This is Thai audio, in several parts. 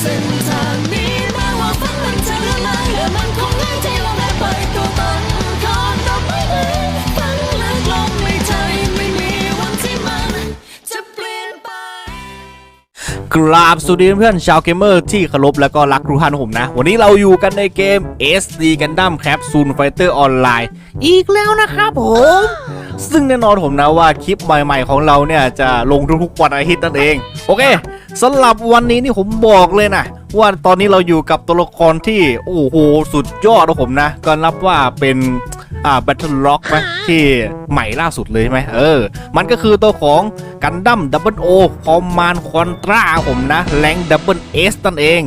เส้นทางนี้แม้ว่าฝันมันจะละลายและมันคงง่ายที่เราได้ไปตัวตนขอต่อไปเลยฝันลึกลงในใจไม่มีวันที่มันจะเปลี่ยนไปกราบสวัสดีเพื่อนๆชาวเกมเมอร์ที่เคารพและก็รักทุกท่านของผมนะ วันนี้เราอยู่กันในเกม SD Gundam Capsule Fighter Online อีกแล้วนะครับผม ซึ่งแน่นอนผมนะว่าคลิปใหม่ๆของเราเนี่ยจะลงทุกๆวันอาทิตย์นั่นเอง โอเค สำหรับวันนี้นี่ผมบอกเลยนะว่าตอนนี้เราอยู่กับตัวละครที่โอ้โหสุดยอดนะผมนะก็นับว่าเป็นอ่า Battle Rock ไหมที่ใหม่ล่าสุดเลยใช่ไหมเออ มันก็คือตัวของกันดั้มดับเบิลโอคอมมานคอนตราผมนะแรงดับเบิลเอสนั่นเอง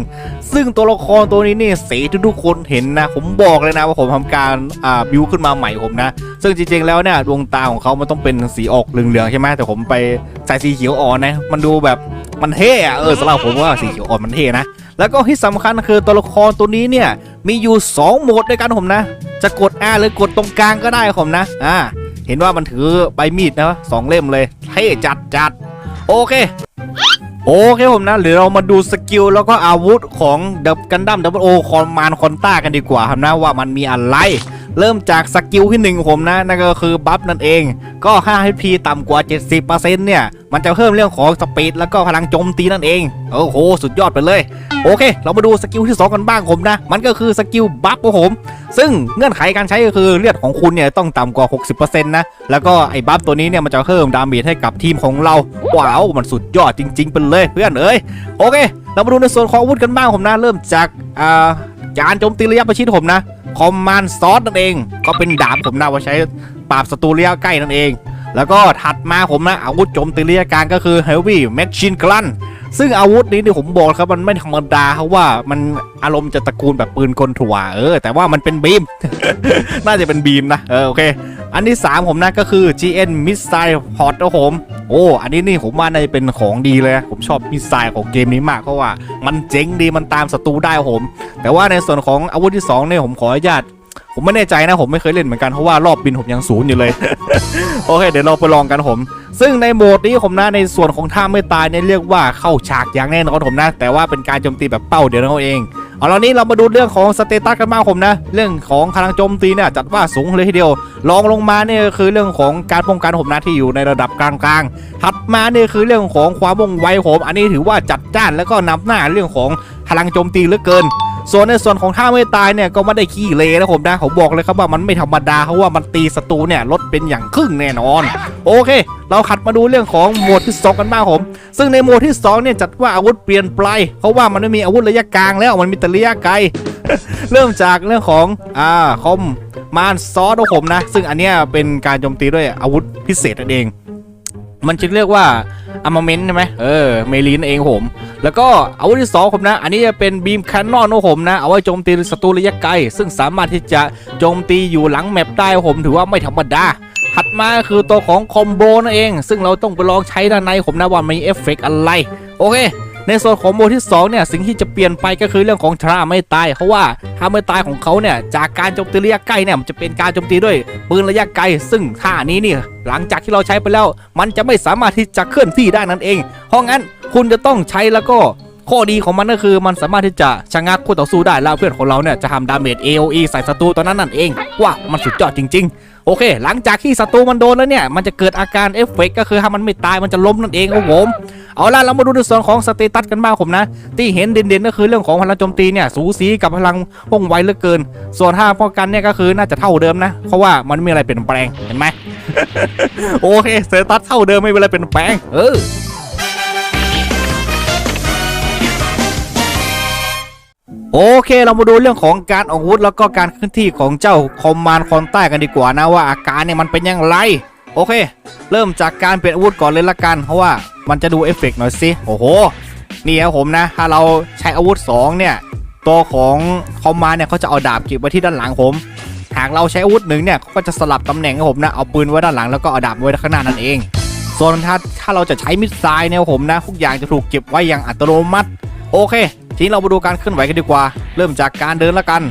ซึ่งตัวละครตัวนี้นี่สีที่ทุกคนเห็นนะ ผมบอกเลยนะว่าผมทำการอ่าบิวขึ้นมาใหม่ผมนะ ซึ่งจริงๆแล้วเนี่ยดวงตาของเขามันต้องเป็นสีออกเหลืองๆใช่ไหมแต่ผมไปใส่สีเขียวอ่อนนะ มันดูแบบ มันเท่อะเออสำหรับผมว่าสีเขียวอ่อนมันเท่นะ แล้วก็ที่สำคัญคือตัวละครตัวนี้เนี่ยมีอยู่ 2 โหมดด้วยกันผมนะ จะกด R หรือกดตรงกลางก็ได้ผมนะอ่าเห็นว่ามันถือใบมีดนะสองเล่มเลยเท่จัดจัดโอเคโอเคผมนะเดี๋ยวเรามาดูสกิลแล้วก็อาวุธของดับกันดั้มดับเบิลโอคอนมานคอนต้ากันดีกว่าครับนะว่ามันมีอะไร เริ่มจากสกิลที่หนึ่งของผมนะนั่นก็คือบัฟนั่นเอง ก็5 HP ต่ำกว่า 70%เนี่ยมันจะเพิ่มเรื่องของสปีดแล้วก็พลังโจมตีนั่นเองโอ้โหสุดยอดไปเลย โอเค เรามาดูสกิลที่ 2 กันบ้างผมนะ มันก็คือสกิลบัฟของผม ซึ่งเงื่อนไขการใช้ก็คือเลือดของคุณเนี่ยต้องต่ำกว่า 60%นะแล้วก็ไอ้บัฟตัวนี้เนี่ยมันจะเพิ่มดาเมจให้กับทีมของเราว้าวมันสุดยอดจริงๆไปเลยเพื่อนเอ้ยโอเค เรามาดูในส่วนของอาวุธกันบ้างผมนะ เริ่มจากอ่าการโจมตีระยะประชิดผมนะ คอมมานซอสนั่นเอง ก็เป็นดาบผมนะว่าใช้ปราบศัตรูระยะใกล้นั่นเอง แล้วก็ถัดมาผมนะอาวุธโจมตีระยะกลางก็คือ Heavy Machine Gun ซึ่งอาวุธนี้ที่ผมบอกครับมันไม่ธรรมดาเพราะว่ามันอารมณ์จะตระกูลแบบปืนกลถั่วเออ แต่ว่ามันเป็นบีม น่าจะเป็นบีมนะเออโอเค อันที่ 3 ผมนะก็คือ GN Missile Pod นะผมโอ้อันนี้นี่ผมว่าน่าจะเป็นของดีเลย ผมชอบมิสไซล์ของเกมนี้มากเพราะว่ามันเจ๋งดีมันตามศัตรูได้ผม แต่ว่าในส่วนของอาวุธที่2เนี่ยผมขออนุญาต ผมไม่แน่ใจนะผมไม่เคยเล่นเหมือนกันเพราะว่ารอบบินผมยังศูนย์อยู่เลย โอเค เดี๋ยวเราไปลองกันผม ซึ่งในโหมดนี้ผมนะในส่วนของท่าไม่ตายเนี่ยเรียกว่าเข้าฉากอย่างแน่นอนผมนะ แต่ว่าเป็นการโจมตีแบบเป้าเดียวนั่นเองเอาแล้วนี้เรามาดูเรื่องของสเตตัสกันบ้างผมนะ เรื่องของพลังโจมตีเนี่ยจัดว่าสูงเลยทีเดียวรองลงมาเนี่ยคือเรื่องของการป้องกันผมนะที่อยู่ในระดับกลางๆถัดมาเนี่ยคือเรื่องของความว่องไวผมอันนี้ถือว่าจัดจ้านแล้วก็นำหน้าเรื่องของพลังโจมตีเหลือเกิน ส่วนในส่วนของท่าไม่ตายเนี่ยก็ไม่ได้ขี้เลนะผมนะผมบอกเลยครับว่ามันไม่ธรรมดาเพราะว่ามันตีศัตรูเนี่ยลดเป็นอย่างครึ่งแน่นอน โอเค เราขัดมาดูเรื่องของโหมดที่สองกันบ้างผมซึ่งในโหมดที่สองเนี่ยจัดว่าอาวุธเปลี่ยนไปเพราะว่ามันไม่มีอาวุธระยะกลางแล้วมันมีแต่ระยะไกล เริ่มจากเรื่องของอ่าคอมมานซอสของผมนะ ซึ่งอันเนี้ยเป็นการโจมตีด้วยอาวุธพิเศษนั่นเอง มันจะเรียกว่า อาร์มาเมนต์ใช่ไหมเออเมลีนเองผม แล้วก็อาวุธที่สองผมนะ อันนี้จะเป็นบีมแคนนอนของผมนะ เอาไว้โจมตีศัตรูระยะไกล ซึ่งสามารถที่จะโจมตีอยู่หลังแมปได้ผมถือว่าไม่ธรรมดาถัดมาคือตัวของคอมโบนั่นเอง ซึ่งเราต้องไปลองใช้ด้านในผมนะว่ามีเอฟเฟกต์อะไร โอเค ในส่วนของโหมดที่2เนี่ยสิ่งที่จะเปลี่ยนไปก็คือเรื่องของท่าไม่ตาย เพราะว่าท่าไม่ตายของเขาเนี่ยจากการโจมตีระยะใกล้เนี่ยมันจะเป็นการโจมตีด้วยปืนระยะไกล ซึ่งท่านี้เนี่ยหลังจากที่เราใช้ไปแล้ว มันจะไม่สามารถที่จะเคลื่อนที่ได้นั่นเองเพราะงั้นคุณจะต้องใช้แล้วก็ ข้อดีของมันก็คือมันสามารถที่จะชะงักคู่ต่อสู้ได้แล้วเพื่อนของเราเนี่ยจะทำดาเมจ AOE ใส่ศัตรูตอนนั้นนั่นเองว่ามันสุดยอดจริง ๆ โอเค หลังจากที่ศัตรูมันโดนแล้วเนี่ย มันจะเกิดอาการเอฟเฟกต์ก็คือถ้ามันไม่ตายมันจะล้มนั่นเองครับผมเอาล่ะเรามาดูในส่วนของสเตตัสกันบ้างผมนะ ที่เห็นเด่นๆก็คือเรื่องของพลังโจมตีเนี่ยสูสีกับพลังว่องไวเหลือเกิน ส่วนถ้าป้องกันเนี่ยก็คือน่าจะเท่าเดิมนะเพราะว่ามันไม่มีอะไรเปลี่ยนแปลงเห็นไหมโอเคสเตตัสเท่าเดิมไม่มีอะไรเปลี่ยนแปลงเออ โอเคเรามาดูเรื่องของการออกอาวุธแล้วก็การเคลื่อนที่ของเจ้าคอมมานคอนใต้กันดีกว่านะว่าอาการเนี่ยมันเป็นยังไงโอเค เริ่มจากการเปลี่ยนอาวุธก่อนเลยละกัน เพราะว่ามันจะดูเอฟเฟกต์หน่อยสิโอ้โหนี่ครับผมนะ ถ้าเราใช้อาวุธ 2 เนี่ย ตัวของคอมมานเนี่ยเขาจะเอาดาบเก็บไว้ที่ด้านหลังผม หากเราใช้อาวุธหนึ่งเนี่ยเขาก็จะสลับตำแหน่งครับผมนะเอาปืนไว้ด้านหลังแล้วก็เอาดาบไว้ข้างหน้านั่นเองส่วนถ้าถ้าเราจะใช้มิดไซล์เนี่ยผมนะทุกอย่างจะถูกเก็บไว้อย่างอัตโนมัติ โอเค ทีนี้เรามาดูการเคลื่อนไหวกันดีกว่า เริ่มจากการเดินละกัน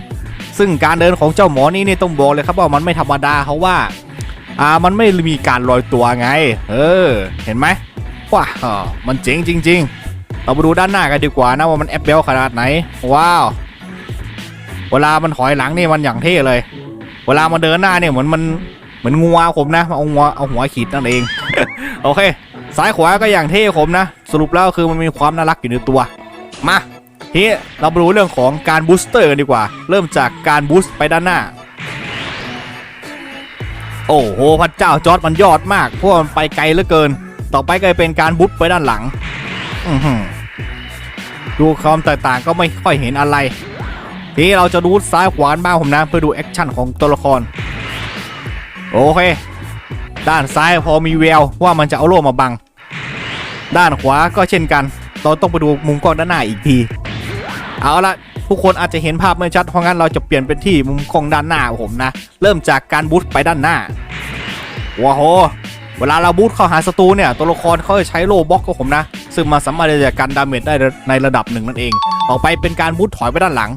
ซึ่งการเดินของเจ้าหมอนี่นี่ต้องบอกเลยครับว่ามันไม่ธรรมดาเพราะว่าอ่ามันไม่มีการลอยตัวไง เออ เห็นไหมว้าอ่ามันเจ๋งจริง ๆ เรามาดูด้านหน้ากันดีกว่านะว่ามันแอปเบลขนาดไหน ว้าว เวลามันถอยหลังนี่มันอย่างเท่เลย เวลามันเดินหน้าเนี่ยเหมือนมันเหมือนงัวผมนะเอางัวเอาหัวขีดนั่นเอง โอเค ซ้ายขวาก็อย่างเท่ผมนะ สรุปแล้วคือมันมีความน่ารักอยู่ในตัว มา ทีนี้เรามาดูเรื่องของการบูสเตอร์กันดีกว่า เริ่มจากการบูสต์ไปด้านหน้า โอ้โหพระเจ้าจอร์ดมันยอดมากเพราะมันไปไกลเหลือเกิน ต่อไปก็จะเป็นการบูสต์ไปด้านหลังดูความแตกต่างก็ไม่ค่อยเห็นอะไร ทีนี้เราจะดูซ้ายขวาบ้างผมนะเพื่อดูแอคชั่นของตัวละคร โอเคด้านซ้ายพอมีแววว่ามันจะเอาโล่มาบัง ด้านขวาก็เช่นกัน เราต้องไปดูมุมกล้องด้านหน้าอีกที เอาละทุกคนอาจจะเห็นภาพไม่ชัดเพราะงั้นเราจะเปลี่ยนเป็นที่มุมกล้องด้านหน้าผมนะ เริ่มจากการบูสต์ไปด้านหน้าว้าวโหเวลาเราบูสต์เข้าหาศัตรูเนี่ยตัวละครเขาจะใช้โล่บล็อกกับผมนะ ซึ่งมันสามารถจะกันดาเมจได้ในระดับหนึ่งนั่นเอง ต่อไปเป็นการบูสต์ถอยไปด้านหลัง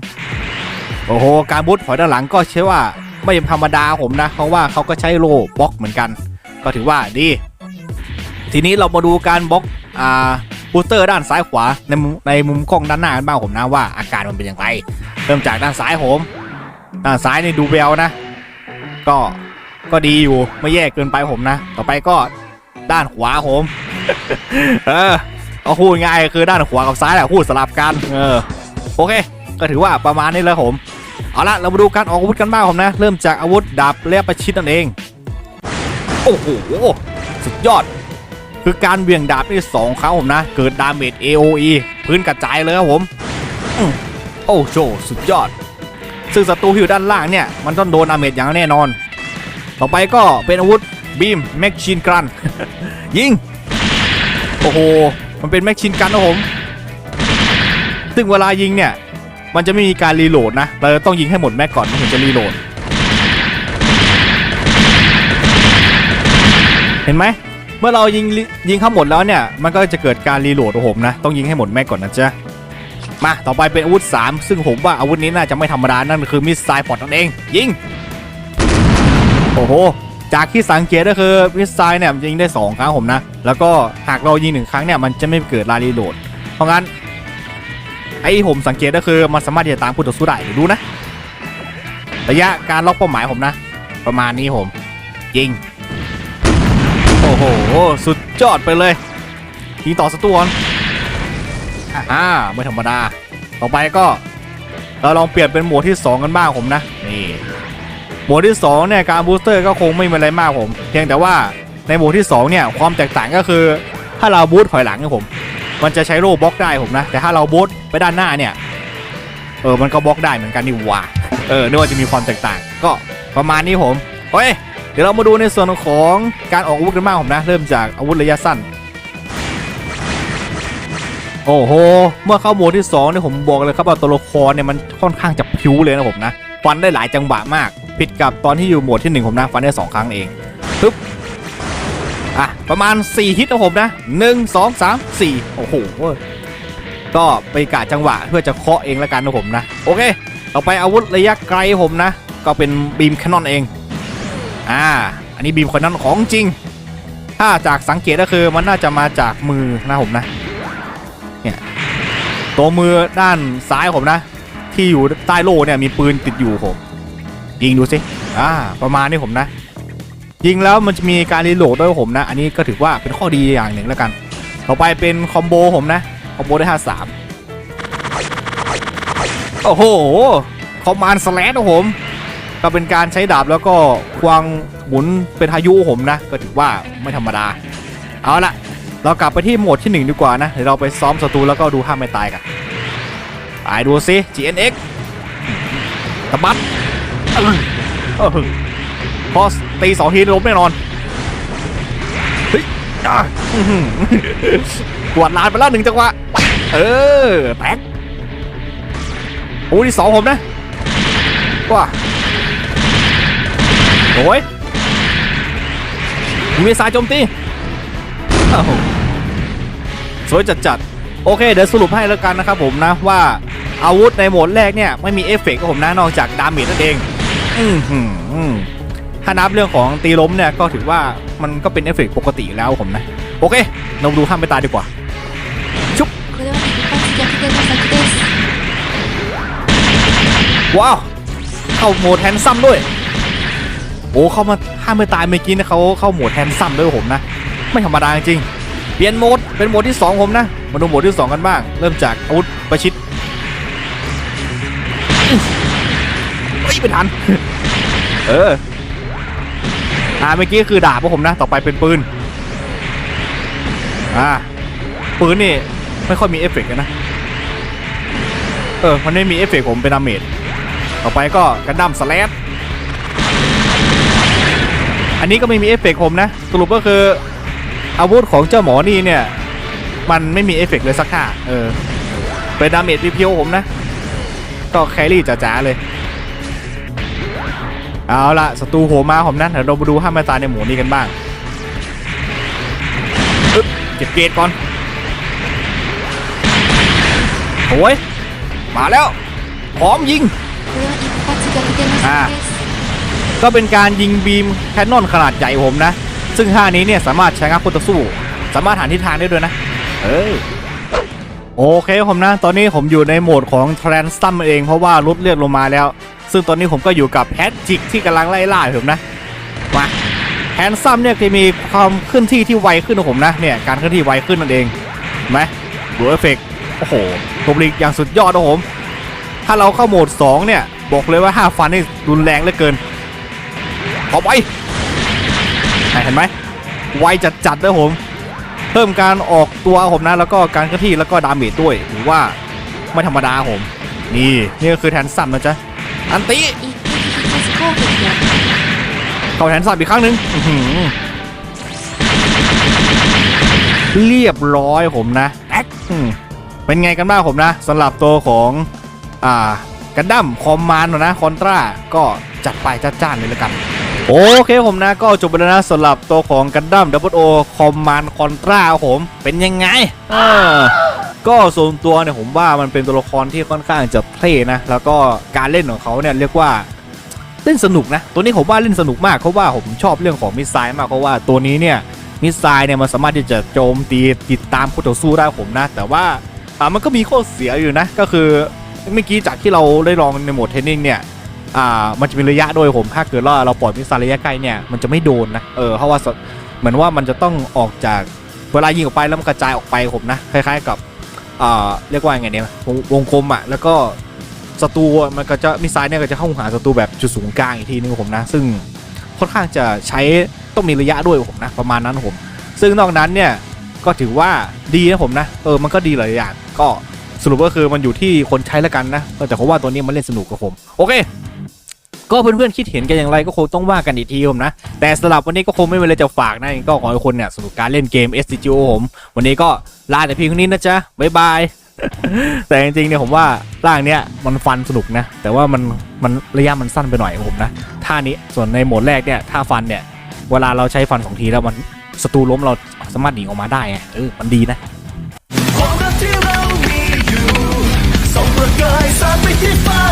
โอ้โหการบูสต์ถอยด้านหลังก็เชื่อว่าไม่ธรรมดาผมนะ เพราะว่าเขาก็ใช้โล่บล็อกเหมือนกัน ก็ถือว่าดี ทีนี้เรามาดูการบล็อกอ่า บูสเตอร์ด้านซ้ายขวาในมุมในมุมกล้องด้านหน้ากันบ้างผมนะว่าอาการมันเป็นอย่างไร เริ่มจากด้านซ้ายผมด้านซ้ายนี่ดูเบลนะ ก็ก็ดีอยู่ไม่แย่เกินไปผมนะ ต่อไปก็ด้านขวาผม เออเอาพูดง่ายคือด้านขวากับซ้ายแหละพูดสลับกันเออโอเค ก็ถือว่าประมาณนี้แล้วผมเอาละเรามาดูการออกอาวุธกันบ้างผมนะ เริ่มจากอาวุธดาบเลียประชิดนั่นเอง โอ้โห สุดยอด คือการเบี่ยงดาบนี่สองครั้งผมนะ เกิดดาเมจ AOE พื้นกระจายเลยครับผม โอ้โชสุดยอด ซึ่งศัตรูที่อยู่ด้านล่างเนี่ย มันต้องโดนดาเมจอย่างแน่นอน ต่อไปก็เป็นอาวุธบีมแม็กชินกันยิง โอ้โห มันเป็นแม็กชินกันนะผม ซึ่งเวลายิงเนี่ย มันจะไม่มีการรีโหลดนะ เราจะต้องยิงให้หมดแม็กก่อนถึงจะรีโหลด เห็นไหม มื่อเรายิงยิงเข้าหมดแล้วเนี่ย มันก็จะเกิดการรีโหลดของผมนะต้องยิงให้หมดแม็กก่อนนะจ๊ะมาต่อไปเป็นอาวุธ 3 ซึ่งผมว่าอาวุธนี้น่าจะไม่ธรรมดานั่นคือมิสไซล์พอร์ตนั่นเอง ยิง โอ้โห จากที่สังเกตก็คือมิสไซล์เนี่ยมันยิงได้ 2 ครั้งผมนะ แล้วก็หากเรายิงหนึ่งครั้งเนี่ยมันจะไม่เกิดการรีโหลด เพราะงั้น ไอ้ผมสังเกตก็คือมันสามารถที่จะตามผู้ต่อสู้ได้ดูนะ ระยะการล็อกเป้าหมายผมนะ ประมาณนี้ผม ยิง โอ้โห สุดยอดไปเลยยิงต่อสตวอนอ่าไม่ธรรมดา ต่อไปก็ เราลองเปลี่ยนเป็นโหมดที่ 2 กันบ้างผมนะ นี่โหมดที่ 2 เนี่ย การบูสเตอร์ก็คงไม่มีอะไรมากผม เพียงแต่ว่าในโหมดที่ 2 เนี่ย ความแตกต่างก็คือ ถ้าเราบูสถอยหลังเนี่ยผม มันจะใช้โล่บล็อกได้ผมนะ แต่ถ้าเราบูสไปด้านหน้าเนี่ย เออ มันก็บล็อกได้เหมือนกันนี่หว่า เออนึกว่าจะมีความแตกต่าง ก็ประมาณนี้ผมโอเค เดี๋ยวเรามาดูในส่วนของการออกอาวุธกันบ้างผมนะ เริ่มจากอาวุธระยะสั้น โอ้โห เมื่อเข้าโหมดที่2เนี่ยผมบอกเลยครับว่าตัวละครเนี่ยมันค่อนข้างจะพิ้วเลยนะผมนะฟันได้หลายจังหวะมาก ผิดกับตอนที่อยู่โหมดที่ 1 ผมนะฟันได้ 2 ครั้งเองปึ๊บอะประมาณ 4 ฮิตนะผมนะ 1 2 3 4 โอ้โหก็ไปกะจังหวะเพื่อจะเคาะเองแล้วกันนะผมนะ โอเค ต่อไปอาวุธระยะไกลผมนะ ก็เป็นบีมแคนนอนเอง อ่า อันนี้บีมคนนอนของจริง ถ้าจากสังเกตก็คือมันน่าจะมาจากมือนะผมนะ เนี่ย ตัวมือด้านซ้ายผมนะ ที่อยู่ใต้โล่เนี่ยมีปืนติดอยู่ผมยิงดูสิ อ่า ประมาณนี้ผมนะ ยิงแล้วมันจะมีการรีโหลดด้วยผมนะ อันนี้ก็ถือว่าเป็นข้อดีอย่างหนึ่งแล้วกัน ต่อไปเป็นคอมโบผมนะ คอมโบได้53โอ้โห คอมมานสแลชของผม ก็เป็นการใช้ดาบแล้วก็ควงหมุนเป็นพายุผมนะ ก็ถือว่าไม่ธรรมดา เอาละเรากลับไปที่โหมดที่ 1 ดีกว่านะ เดี๋ยวเราไปซ้อมศัตรูแล้วก็ดูห้ามไม่ตายกันไปดูซิ GNX ตะบัดเออเออพอตีสองทีล้มแน่นอนเฮ้ยอะอื้อหือกวาดลานไปแล้วหนึ่งจังหวะ เออแตกโอ้ที่สองผมนะว้า โอ้ยมีสายโจมตีสวยจัดจัดโอเค เดี๋ยวสรุปให้แล้วกันนะครับผมนะว่าอาวุธในโหมดแรกเนี่ย ไม่มีเอฟเฟกต์ผมนะนอกจากดาเมจนั่นเองถ้านับเรื่องของตีล้มเนี่ย ก็ถือว่ามันก็เป็นเอฟเฟกต์ปกติแล้วผมนะ โอเคเราดูห้ามไปตายดีกว่า ชุบว้าว เข้าโหมดแฮนซัมด้วย โอ้เข้ามาห้ามไม่ตายเมื่อกี้นะเขาเข้าโหมดแฮนซัมด้วยผมนะ ไม่ธรรมดาจริงเปลี่ยนโหมดเป็นโหมดที่ 2 ผมนะ มาดูโหมดที่ 2 กันบ้าง เริ่มจากอาวุธประชิดเฮ้ยไม่ทัน เอออ่าเมื่อกี้คือดาบของผมนะ ต่อไปเป็นปืน อ่า ปืนนี่ไม่ค่อยมีเอฟเฟกต์นะ เออ มันไม่มีเอฟเฟกต์ผมเป็นดาเมจต่อไปก็กันดั้มสแลด อันนี้ก็ไม่มีเอฟเฟกต์ผมนะ สรุปก็คือ อาวุธของเจ้าหมอนี่เนี่ย มันไม่มีเอฟเฟกต์เลยสักท่าเออเป็นดาเมจเพียวๆผมนะก็แครี่จ๋าๆเลย เอาละศัตรูโหมาผมนะเดี๋ยวเรามาดูห้ามมาตายในหมูนี้กันบ้างอึ๊บเก็บเกรดก่อนโอ้ยมาแล้วพร้อมยิงこれ ก็เป็นการยิงบีมแคนนอนขนาดใหญ่ผมนะ ซึ่งท่านี้เนี่ยสามารถใช้งับคู่ต่อสู้ สามารถหันทิศทางได้ด้วยนะ เออโอเคผมนะ ตอนนี้ผมอยู่ในโหมดของทรนซัมเองเพราะว่าลดเลือดลงมาแล้ว ซึ่งตอนนี้ผมก็อยู่กับแพทจิกที่กำลังไล่ล่าผมนะมาแฮนซัมเนี่ยจะมีความเคลื่อนที่ที่ไวขึ้นของผมนะเนี่ยการเคลื่อนที่ไวขึ้นนั่นเองเห็นไหมดูเอฟเฟกต์โอ้โหตบลิกอย่างสุดยอดนะผม ถ้าเราเข้าโหมด 2 เนี่ย บอกเลยว่า 5 ฟันนี่รุนแรงเหลือเกิน เอาไปเห็นไหมไวจัดจัดเลยผม เพิ่มการออกตัวผมนะ แล้วก็การเคลื่อนที่แล้วก็ดาเมจด้วยถือว่าไม่ธรรมดาผม นี่นี่ก็คือแทนซัมนะจ๊ะอันตีเข้าแทนซัมอีกครั้งหนึ่งเรียบร้อยผมนะแอคเป็นไงกันบ้างผมนะสำหรับตัวของอ่ากันดั้มคอมมานด์นะคอนตราก็จัดไปจัดจ้านเลยละกัน โอเคผมนะก็จบไปแล้วนะสำหรับตัวของกันดั้มดับเบิลโอคอมมานด์คอนตราผมเป็นยังไงเออก็ส่วนตัวเนี่ยผมว่ามันเป็นตัวละครที่ค่อนข้างจะเท่นะ แล้วก็การเล่นของเขาเนี่ยเรียกว่าเล่นสนุกนะ ตัวนี้ผมว่าเล่นสนุกมากเพราะว่าผมชอบเรื่องของมิสไซล์มากเพราะว่าตัวนี้เนี่ยมิสไซล์เนี่ยมันสามารถที่จะโจมตีติดตามคู่ต่อสู้ได้ผมนะ แต่ว่าอ่ามันก็มีข้อเสียอยู่นะ ก็คือเมื่อกี้จากที่เราได้ลองในโหมดเทรนนิ่งเนี่ย อ่ามันจะมีระยะโดยผมถ้าเกิดว่าเราปล่อยมิสไซล์ระยะใกล้เนี่ยมันจะไม่โดนนะเออเพราะว่าเหมือนว่ามันจะต้องออกจากเวลายิงออกไปแล้วมันกระจายออกไปผมนะคล้าย ๆ กับอ่าเรียกว่าไงเนี่ยวงวงกลมอะแล้วก็ศัตรูมันก็จะมิสไซล์เนี่ยก็จะเข้าหาศัตรูแบบจุดศูนย์กลางอีกทีนึงผมนะ ซึ่งค่อนข้างจะใช้ต้องมีระยะด้วยผมนะประมาณนั้นผม ซึ่งนอกนั้นเนี่ยก็ถือว่าดีนะผมนะเออมันก็ดีหลายอย่างก็ สรุปก็คือมันอยู่ที่คนใช้แล้วกันนะแต่ผมว่าตัวนี้มันเล่นสนุกกับผม โอเค ก็เพื่อนๆคิดเห็นกันอย่างไรก็คงต้องว่ากันอีกทีผมนะ แต่สำหรับวันนี้ก็คงไม่มีอะไรจะฝากนะก็ขอให้คนเนี่ยสนุกการเล่นเกม SCGO ผมวันนี้ก็ลาแต่เพียงเท่านี้นะจ๊ะบ๊ายบายแต่จริงๆเนี่ยผมว่าร่างเนี้ยมันฟันสนุกนะ แต่ว่ามันมันระยะมันสั้นไปหน่อยผมนะท่านี้ส่วนในโหมดแรกเนี่ยท่าฟันเนี่ยเวลาเราใช้ฟันสองทีแล้วมันศัตรูล้มเราสามารถหนีออกมาได้ไงเออมันดีนะ sacrifice